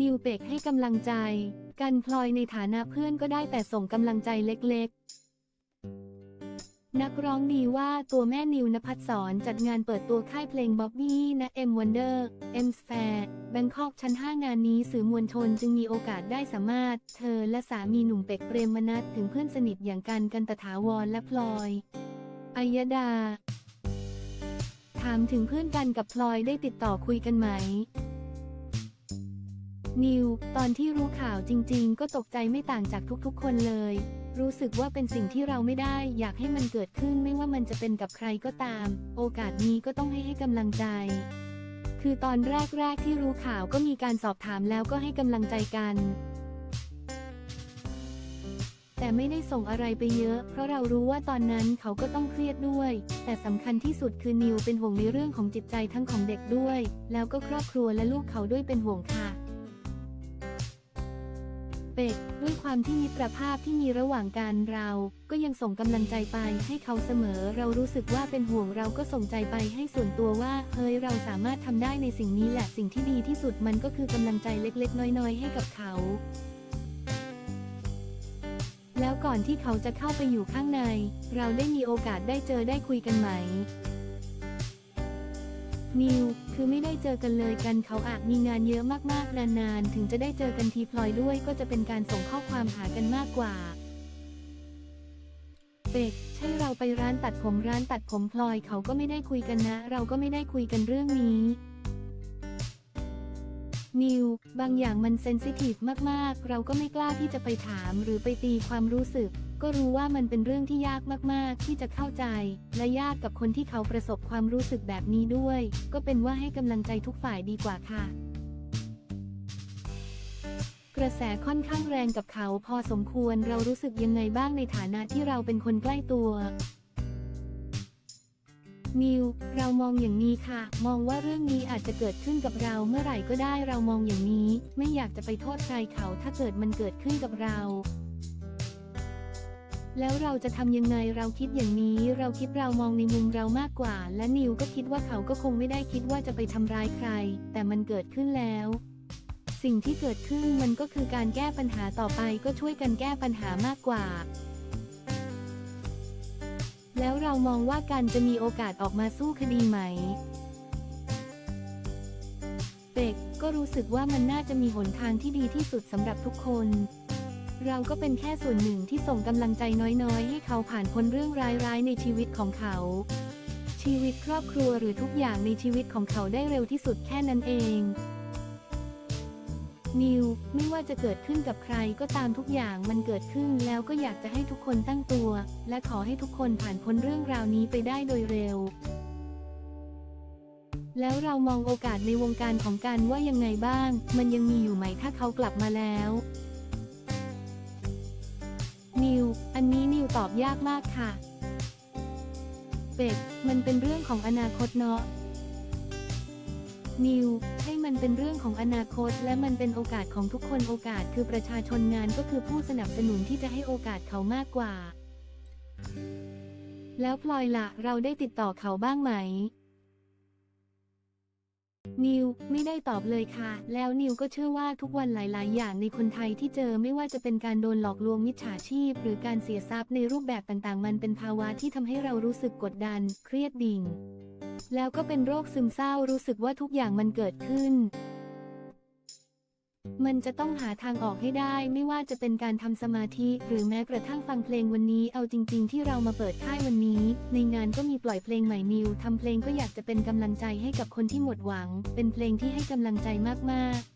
นิวเป็กให้กำลังใจ กันพลอยในฐานะเพื่อนก็ได้แต่ส่งกำลังใจเล็กๆ นักร้องดีว่าตัวแม่นิวนภัสสรจัดงานเปิดตัวค่ายเพลงบ๊อบบี้นะเอ็มวันเดอร์เอ็มสแฟร์แบงคอกชั้น 5 งานนี้สื่อมวลชนจึงมีโอกาสได้สัมภาษณ์เธอและสามีหนุ่มเป็กเปรมมนัทถึงเพื่อนสนิทอย่างกันกันตถาวรและพลอยอัยดา ถามถึงเพื่อนกันกับพลอยได้ติดต่อคุยกันไหม นิว ตอนที่รู้ข่าวจริง ๆ ก็ตกใจไม่ต่างจากทุกๆ คนเลย รู้สึกว่าเป็นสิ่งที่เราไม่ได้ อยากให้มันเกิดขึ้นไม่ว่ามันจะเป็นกับใครก็ตาม โอกาสนี้ก็ต้องให้ให้กำลังใจ คือตอนแรก ๆ ที่รู้ข่าวก็มีการสอบถามแล้วก็ให้กำลังใจกัน แต่ไม่ได้ส่งอะไรไปเยอะ เพราะเรารู้ว่าตอนนั้นเขาก็ต้องเครียดด้วย แต่สำคัญที่สุดคือนิวเป็นห่วงในเรื่องของจิตใจทั้งของเด็กด้วย แล้วก็ครอบครัวและลูกเขาด้วยเป็นห่วงค่ะ เป็ดด้วยความที่มิตรภาพที่มีระหว่างกันเรา ก็ยังส่งกำลังใจไปให้เขาเสมอ เรารู้สึกว่าเป็นห่วงเราก็ส่งใจไปให้ส่วนตัวว่า เฮ้ยเราสามารถทำได้ในสิ่งนี้แหละสิ่งที่ดีที่สุดมันก็คือกำลังใจเล็ก ๆ น้อย ๆ ให้กับเขาแล้วก่อนที่เขาจะเข้าไปอยู่ข้างใน เราได้มีโอกาสได้เจอได้คุยกันไหม นิว คือไม่ได้เจอกันเลยกันเขาอาจมีงานเยอะมากๆ นานๆ ถึงจะได้เจอกันทีพลอยด้วยก็จะเป็นการส่งข้อความหากันมากกว่า เป็ก ใช่เราไปร้านตัดผมร้านตัดผมพลอยเขาก็ไม่ได้คุยกันนะ เราก็ไม่ได้คุยกันเรื่องนี้ นิว บางอย่างมันเซนซิทีฟมากๆ เราก็ไม่กล้าที่จะไปถามหรือไปตีความรู้สึก ก็รู้ว่ามันเป็นเรื่องที่ยากมากๆ ที่จะเข้าใจ และยากกับคนที่เขาประสบความรู้สึกแบบนี้ด้วย ก็เป็นว่าให้กำลังใจทุกฝ่ายดีกว่าค่ะกระแสค่อนข้างแรงกับเขาพอสมควรเรารู้สึกยังไงบ้างในฐานะที่เราเป็นคนใกล้ตัว นิว เรามองอย่างนี้ค่ะ มองว่าเรื่องนี้อาจจะเกิดขึ้นกับเราเมื่อไหร่ก็ได้เรามองอย่างนี้ ไม่อยากจะไปโทษใครเขาถ้าเกิดมันเกิดขึ้นกับเราแล้วเราจะทำยังไงเราคิดอย่างนี้เราคิดเรามองในมุมเรามากกว่า และนิวก็คิดว่าเขาก็คงไม่ได้คิดว่าจะไปทำร้ายใคร แต่มันเกิดขึ้นแล้ว สิ่งที่เกิดขึ้นมันก็คือการแก้ปัญหาต่อไปก็ช่วยกันแก้ปัญหามากกว่า แล้วเรามองว่ากันจะมีโอกาสออกมาสู้คดีไหม เป็กก็รู้สึกว่ามันน่าจะมีหนทางที่ดีที่สุดสำหรับทุกคน เราก็เป็นแค่ส่วนหนึ่งที่ส่งกำลังใจน้อยๆ ให้เขาผ่านพ้นเรื่องร้ายๆในชีวิตของเขา ชีวิตครอบครัวหรือทุกอย่างในชีวิตของเขาได้เร็วที่สุดแค่นั้นเอง นิว ไม่ว่าจะเกิดขึ้นกับใครก็ตามทุกอย่างมันเกิดขึ้นแล้วก็อยากจะให้ทุกคนตั้งตัว และขอให้ทุกคนผ่านพ้นเรื่องราวนี้ไปได้โดยเร็ว แล้วเรามองโอกาสในวงการของการว่ายังไงบ้าง มันยังมีอยู่ไหมถ้าเขากลับมาแล้วนิว อันนี้นิวตอบยากมากค่ะ เป็ด มันเป็นเรื่องของอนาคตเนาะ นิว ให้มันเป็นเรื่องของอนาคต และมันเป็นโอกาสของทุกคนโอกาสคือประชาชนงานก็คือผู้สนับสนุนที่จะให้โอกาสเขามากกว่า แล้วพลอยละเราได้ติดต่อเขาบ้างไหม นิวไม่ได้ตอบเลยค่ะ แล้วนิวก็เชื่อว่าทุกวันหลาย ๆ อย่างในคนไทยที่เจอไม่ว่าจะเป็นการโดนหลอกลวงมิจฉาชีพ หรือการเสียทรัพย์ในรูปแบบต่าง ๆ มันเป็นภาวะที่ทำให้เรารู้สึกกดดัน เครียดดิ่ง แล้วก็เป็นโรคซึมเศร้ารู้สึกว่าทุกอย่างมันเกิดขึ้น มันจะต้องหาทางออกให้ได้ไม่ว่าจะเป็นการทำสมาธิหรือแม้กระทั่งฟังเพลงวันนี้เอาจริง ๆ ที่เรามาเปิดค่ายวันนี้ ในงานก็มีปล่อยเพลงใหม่นิวทำเพลงก็อยากจะเป็นกำลังใจให้กับคนที่หมดหวัง เป็นเพลงที่ให้กำลังใจมากๆ